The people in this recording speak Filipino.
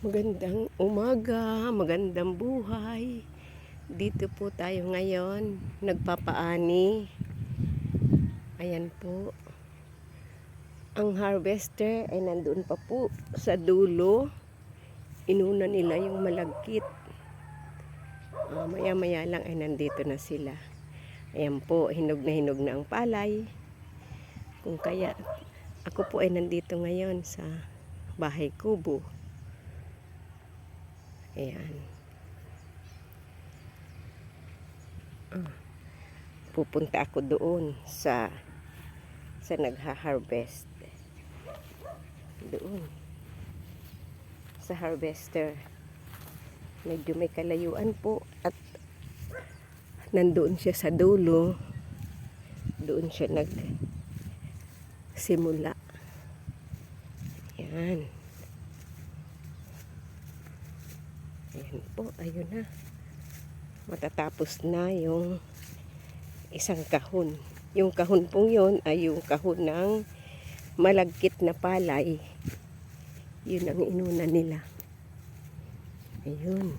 Magandang umaga, magandang buhay. Dito po tayo ngayon, nagpapaani. Ayan po. Ang harvester ay nandoon pa po sa dulo. Inuna nila yung malagkit. Ah, maya-maya lang ay nandito na sila. Ayan po, hinog na hinog na ang palay. Kung kaya, ako po ay nandito ngayon sa bahay kubo. Ayan. Ah, pupunta ako doon sa sa nagha-harvest. Doon. Sa harvester. Medyo may kalayuan po at nandoon siya sa dulo. Doon siya nag simula. Ayan. Ayan po, ayun na. Matatapos na yung isang kahon. Yung kahon pong yun ay yung kahon ng malagkit na palay. Yun ang inuna nila. Ayun.